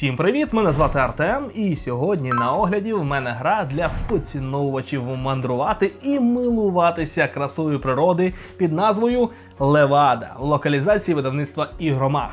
Всім привіт! Мене звати Артем, і сьогодні на огляді в мене гра для поціновувачів мандрувати і милуватися красою природи під назвою Левада в локалізації видавництва Ігромах.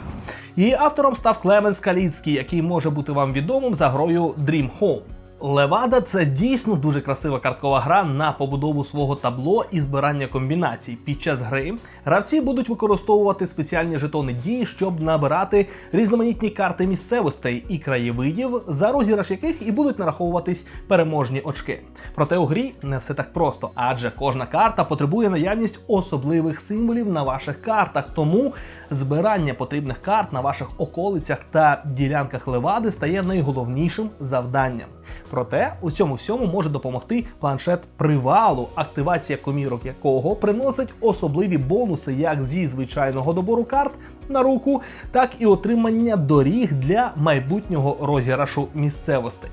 Її автором став Клемен Скаліцький, який може бути вам відомим за грою Dream Home. Левада це дійсно дуже красива карткова гра на побудову свого табло і збирання комбінацій. Під час гри гравці будуть використовувати спеціальні жетони дії, щоб набирати різноманітні карти місцевостей і краєвидів, за розіграш яких і будуть нараховуватись переможні очки. Проте у грі не все так просто, адже кожна карта потребує наявність особливих символів на ваших картах. Тому збирання потрібних карт на ваших околицях та ділянках левади стає найголовнішим завданням. Проте у цьому всьому може допомогти планшет привалу, активація комірок якого приносить особливі бонуси як зі звичайного добору карт на руку, так і отримання доріг для майбутнього розіграшу місцевостей.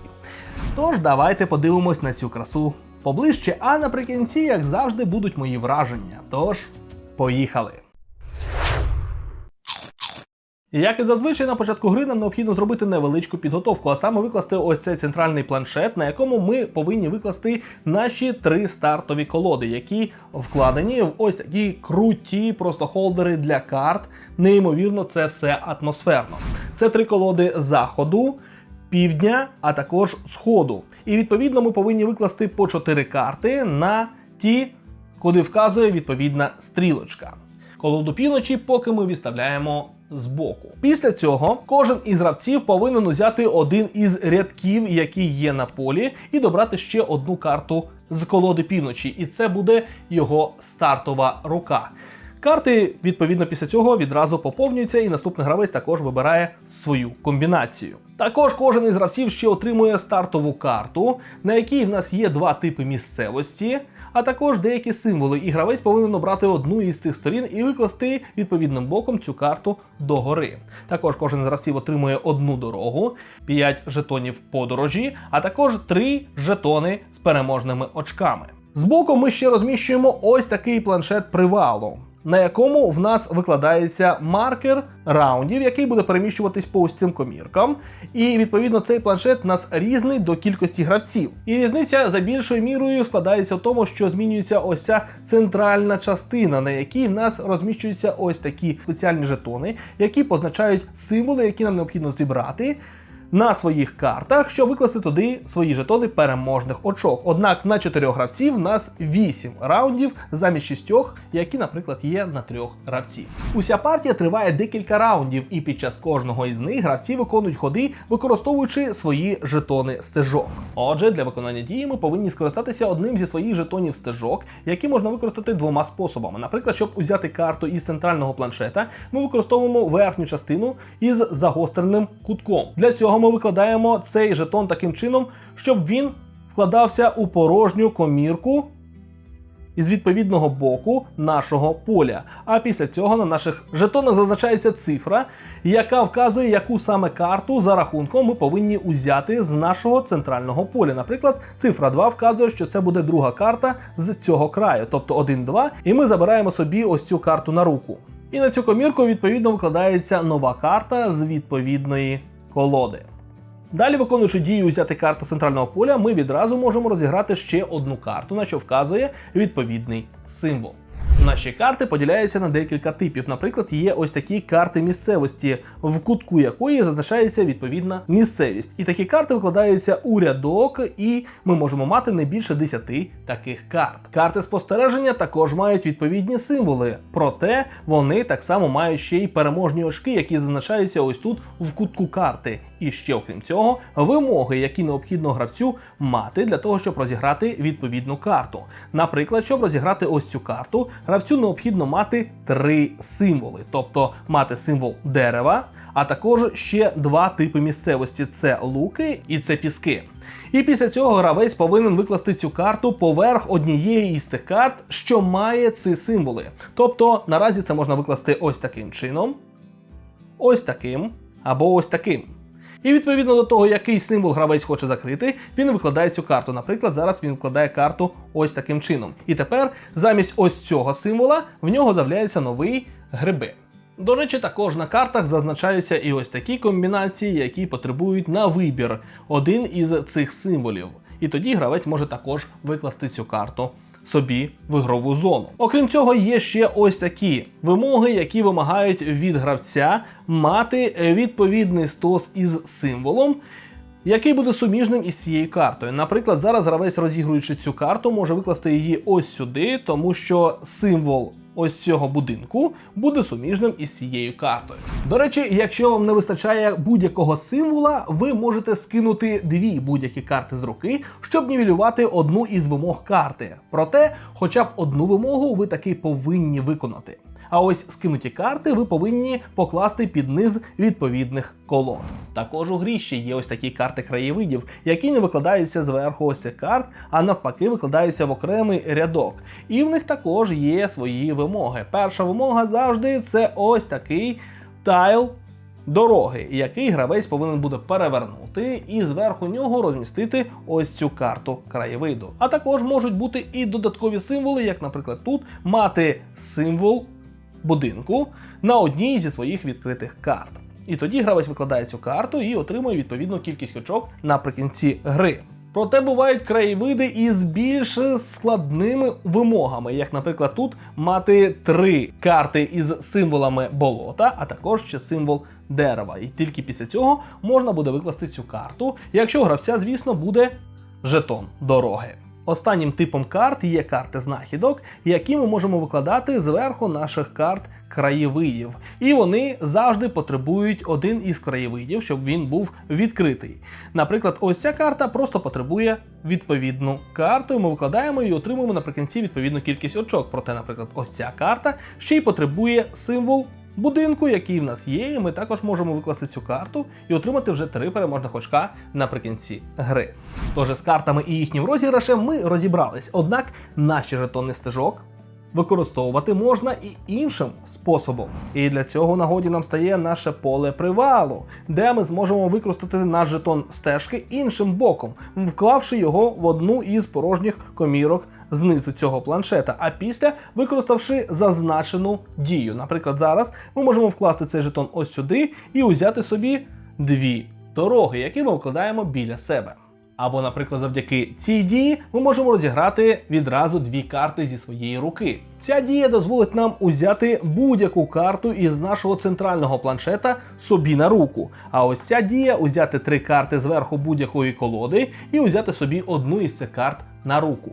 Тож давайте подивимось на цю красу поближче, а наприкінці, як завжди, будуть мої враження. Тож, поїхали! Як і зазвичай на початку гри нам необхідно зробити невеличку підготовку, а саме викласти ось цей центральний планшет, на якому ми повинні викласти наші три стартові колоди, які вкладені в ось такі круті просто холдери для карт. Неймовірно, це все атмосферно. Це три колоди заходу. Півдня, а також сходу. І відповідно ми повинні викласти по 4 карти на ті, куди вказує відповідна стрілочка. Колоду півночі, поки ми відставляємо збоку. Після цього кожен із гравців повинен узяти один із рядків, які є на полі, і добрати ще одну карту з колоди півночі. І це буде його стартова рука. Карти, відповідно, після цього відразу поповнюються, і наступний гравець також вибирає свою комбінацію. Також кожен із гравців ще отримує стартову карту, на якій в нас є два типи місцевості, а також деякі символи. І гравець повинен обрати одну із цих сторін і викласти відповідним боком цю карту догори. Також кожен з гравців отримує одну дорогу, 5 жетонів подорожі, а також 3 жетони з переможними очками. Збоку ми ще розміщуємо ось такий планшет привалу на якому в нас викладається маркер раундів, який буде переміщуватись по ось цим коміркам. І відповідно цей планшет у нас різний до кількості гравців. І різниця за більшою мірою складається в тому, що змінюється ось ця центральна частина, на якій в нас розміщуються ось такі спеціальні жетони, які позначають символи, які нам необхідно зібрати на своїх картах, щоб викласти туди свої жетони переможних очок. Однак на 4 гравців в нас 8 раундів замість 6, які, наприклад, є на 3 гравців. Уся партія триває декілька раундів, і під час кожного із них гравці виконують ходи, використовуючи свої жетони стежок. Отже, для виконання дії ми повинні скористатися одним зі своїх жетонів стежок, які можна використати двома способами. Наприклад, щоб узяти карту із центрального планшета, ми використовуємо верхню частину із загостреним кутком. Для цього ми викладаємо цей жетон таким чином, щоб він вкладався у порожню комірку із відповідного боку нашого поля. А після цього на наших жетонах зазначається цифра, яка вказує, яку саме карту за рахунком ми повинні узяти з нашого центрального поля. Наприклад, цифра 2 вказує, що це буде друга карта з цього краю, тобто 1-2, і ми забираємо собі ось цю карту на руку. І на цю комірку відповідно викладається нова карта з відповідної колоди. Далі, виконуючи дію взяти карту центрального поля, ми відразу можемо розіграти ще одну карту, на що вказує відповідний символ. Наші карти поділяються на декілька типів. Наприклад, є ось такі карти місцевості, в кутку якої зазначається відповідна місцевість. І такі карти викладаються у рядок, і ми можемо мати не більше 10 таких карт. Карти спостереження також мають відповідні символи, проте вони так само мають ще й переможні очки, які зазначаються ось тут в кутку карти. І ще, окрім цього, вимоги, які необхідно гравцю мати для того, щоб розіграти відповідну карту. Наприклад, щоб розіграти ось цю карту, гравцю необхідно мати три символи, тобто мати символ дерева, а також ще два типи місцевості: це луки і це піски. І після цього гравець повинен викласти цю карту поверх однієї із тих карт, що має ці символи. Тобто наразі це можна викласти ось таким чином, ось таким або ось таким. І відповідно до того, який символ гравець хоче закрити, він викладає цю карту. Наприклад, зараз він викладає карту ось таким чином. І тепер замість ось цього символа в нього з'являється новий гриби. До речі, також на картах зазначаються і ось такі комбінації, які потребують на вибір один із цих символів. І тоді гравець може також викласти цю карту собі в ігрову зону. Окрім цього, є ще ось такі вимоги, які вимагають від гравця мати відповідний стос із символом. Який буде суміжним із цією картою. Наприклад, зараз гравець, розігруючи цю карту, може викласти її ось сюди, тому що символ ось цього будинку буде суміжним із цією картою. До речі, якщо вам не вистачає будь-якого символа, ви можете скинути дві будь-які карти з руки, щоб нівелювати одну із вимог карти. Проте, хоча б одну вимогу ви таки повинні виконати. А ось скинуті карти ви повинні покласти під низ відповідних колод. Також у грі ще є ось такі карти краєвидів, які не викладаються зверху ось цих карт, а навпаки викладаються в окремий рядок. І в них також є свої вимоги. Перша вимога завжди це ось такий тайл. Дороги, який гравець повинен буде перевернути і зверху нього розмістити ось цю карту краєвиду. А також можуть бути і додаткові символи, як, наприклад, тут мати символ будинку на одній зі своїх відкритих карт. І тоді гравець викладає цю карту і отримує відповідну кількість очок наприкінці гри. Проте бувають краєвиди із більш складними вимогами, як, наприклад, тут мати три карти із символами болота, а також ще символ дерева. І тільки після цього можна буде викласти цю карту, якщо гравця, звісно, буде жетон дороги. Останнім типом карт є карти знахідок, які ми можемо викладати зверху наших карт краєвидів. І вони завжди потребують один із краєвидів, щоб він був відкритий. Наприклад, ось ця карта просто потребує відповідну карту, ми викладаємо і отримуємо наприкінці відповідну кількість очок. Проте, наприклад, ось ця карта ще й потребує символ будинку, який в нас є, і ми також можемо викласти цю карту і отримати вже три переможних очка наприкінці гри. Тож з картами і їхнім розіграшем ми розібрались. Однак наші жетони стежок використовувати можна і іншим способом. І для цього нагоді нам стає наше поле привалу, де ми зможемо використати наш жетон стежки іншим боком, вклавши його в одну із порожніх комірок знизу цього планшета. А після використавши зазначену дію. Наприклад, зараз ми можемо вкласти цей жетон ось сюди і узяти собі дві дороги, які ми вкладаємо біля себе. Або, наприклад, завдяки цій дії ми можемо розіграти відразу дві карти зі своєї руки. Ця дія дозволить нам узяти будь-яку карту із нашого центрального планшета собі на руку. А ось ця дія узяти три карти зверху будь-якої колоди і узяти собі одну із цих карт на руку.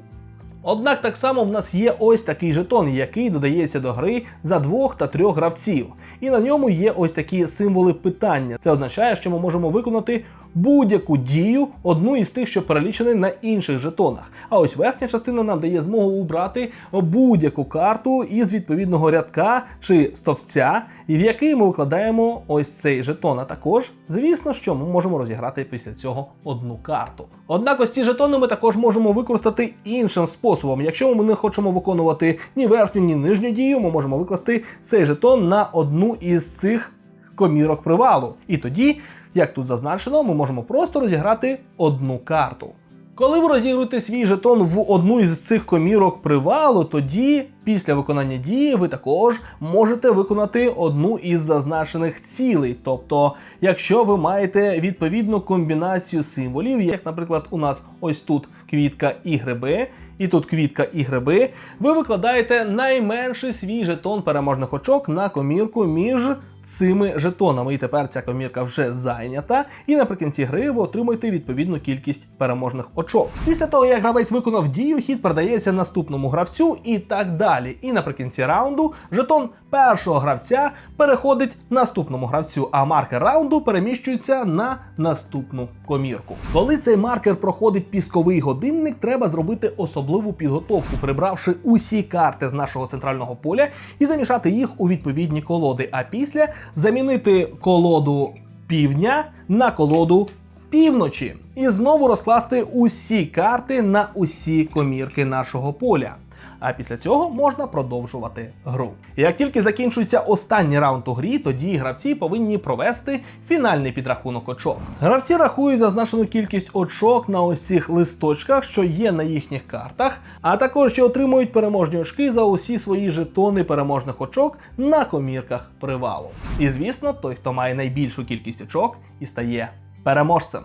Однак так само в нас є ось такий жетон, який додається до гри за двох та трьох гравців. І на ньому є ось такі символи питання. Це означає, що ми можемо виконати будь-яку дію, одну із тих, що перелічені на інших жетонах. А ось верхня частина нам дає змогу обрати будь-яку карту із відповідного рядка чи стовпця, в який ми викладаємо ось цей жетон. А також, звісно, що ми можемо розіграти після цього одну карту. Однак ось ці жетони ми також можемо використати іншим способом. Якщо ми не хочемо виконувати ні верхню, ні нижню дію, ми можемо викласти цей жетон на одну із цих комірок привалу. І тоді, як тут зазначено, ми можемо просто розіграти одну карту. Коли ви розігруєте свій жетон в одну із цих комірок привалу, тоді після виконання дії ви також можете виконати одну із зазначених цілей. Тобто, якщо ви маєте відповідну комбінацію символів, як, наприклад, у нас ось тут квітка і гриби, і тут квітка і гриби, ви викладаєте найменший свій жетон переможних очок на комірку між цими жетонами. І тепер ця комірка вже зайнята. І наприкінці гри ви отримуєте відповідну кількість переможних очок. Після того, як гравець виконав дію, хід передається наступному гравцю і так далі. І наприкінці раунду жетон першого гравця переходить наступному гравцю, а маркер раунду переміщується на наступну комірку. Коли цей маркер проходить пісковий годинник, треба зробити особливу підготовку, прибравши усі карти з нашого центрального поля і замішати їх у відповідні колоди. А після замінити колоду півдня на колоду півночі і знову розкласти усі карти на усі комірки нашого поля. А після цього можна продовжувати гру. Як тільки закінчується останній раунд у грі, тоді гравці повинні провести фінальний підрахунок очок. Гравці рахують зазначену кількість очок на цих листочках, що є на їхніх картах, а також ще отримують переможні очки за усі свої жетони переможних очок на комірках привалу. І звісно, той, хто має найбільшу кількість очок, і стає переможцем.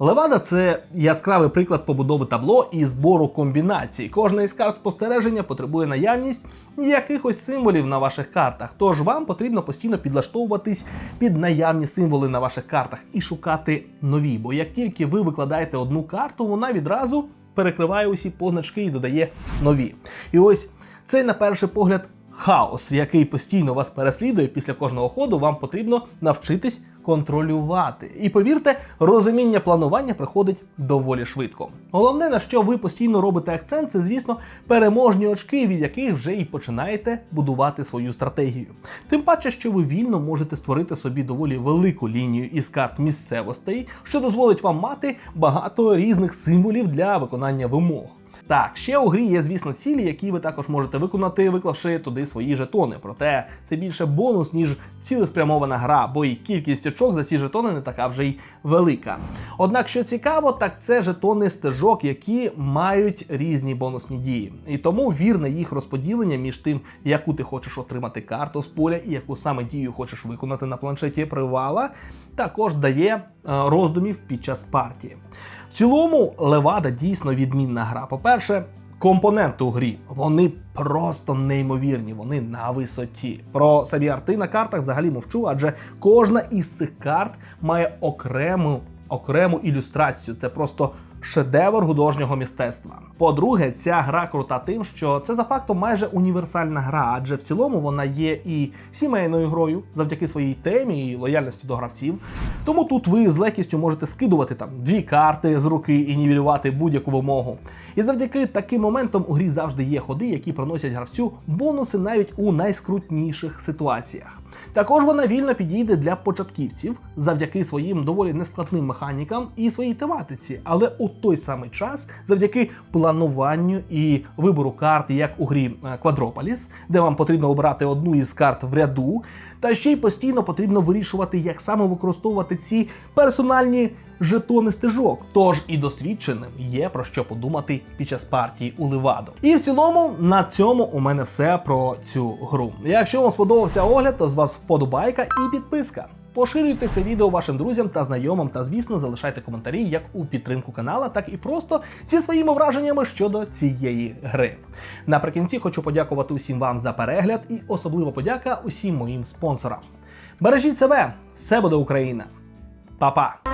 Левада це яскравий приклад побудови табло і збору комбінацій. Кожна із карт спостереження потребує наявність якихось символів на ваших картах. Тож вам потрібно постійно підлаштовуватись під наявні символи на ваших картах і шукати нові. Бо як тільки ви викладаєте одну карту, вона відразу перекриває усі позначки і додає нові. І ось цей на перший погляд. Хаос, який постійно вас переслідує після кожного ходу, вам потрібно навчитись контролювати. І повірте, розуміння планування приходить доволі швидко. Головне, на що ви постійно робите акцент, це, звісно, переможні очки, від яких вже і починаєте будувати свою стратегію. Тим паче, що ви вільно можете створити собі доволі велику лінію із карт місцевостей, що дозволить вам мати багато різних символів для виконання вимог. Так, ще у грі є, звісно, цілі, які ви також можете виконати, виклавши туди свої жетони. Проте це більше бонус, ніж цілеспрямована гра, бо і кількість очок за ці жетони не така вже й велика. Однак, що цікаво, так це жетони стежок, які мають різні бонусні дії. І тому вірне їх розподілення між тим, яку ти хочеш отримати карту з поля і яку саме дію хочеш виконати на планшеті привала, також дає е, роздумів під час партії. Цілому, Левада дійсно відмінна гра. По-перше, компоненти у грі вони просто неймовірні, вони на висоті. Про самі арти на картах взагалі мовчу, адже кожна із цих карт має окрему, окрему ілюстрацію. Це просто шедевр художнього мистецтва. По-друге, ця гра крута тим, що це за фактом майже універсальна гра, адже в цілому вона є і сімейною грою завдяки своїй темі і лояльності до гравців. Тому тут ви з легкістю можете скидувати там дві карти з руки і нівелювати будь-яку вимогу. І завдяки таким моментам у грі завжди є ходи, які приносять гравцю бонуси навіть у найскрутніших ситуаціях. Також вона вільно підійде для початківців завдяки своїм доволі нескладним механікам і своїй тематиці, але у той самий час завдяки плануванню і вибору карт, як у грі Quadropolis, де вам потрібно обрати одну із карт в ряду, та ще й постійно потрібно вирішувати, як саме використовувати ці персональні жетони стежок. Тож і досвідченим є про що подумати під час партії у Леваду. І в цілому на цьому у мене все про цю гру. Якщо вам сподобався огляд, то з вас вподобайка і підписка. Поширюйте це відео вашим друзям та знайомим, та звісно залишайте коментарі як у підтримку канала, так і просто зі своїми враженнями щодо цієї гри. Наприкінці хочу подякувати усім вам за перегляд і особлива подяка усім моїм спонсорам. Бережіть себе, все буде Україна. Па-па!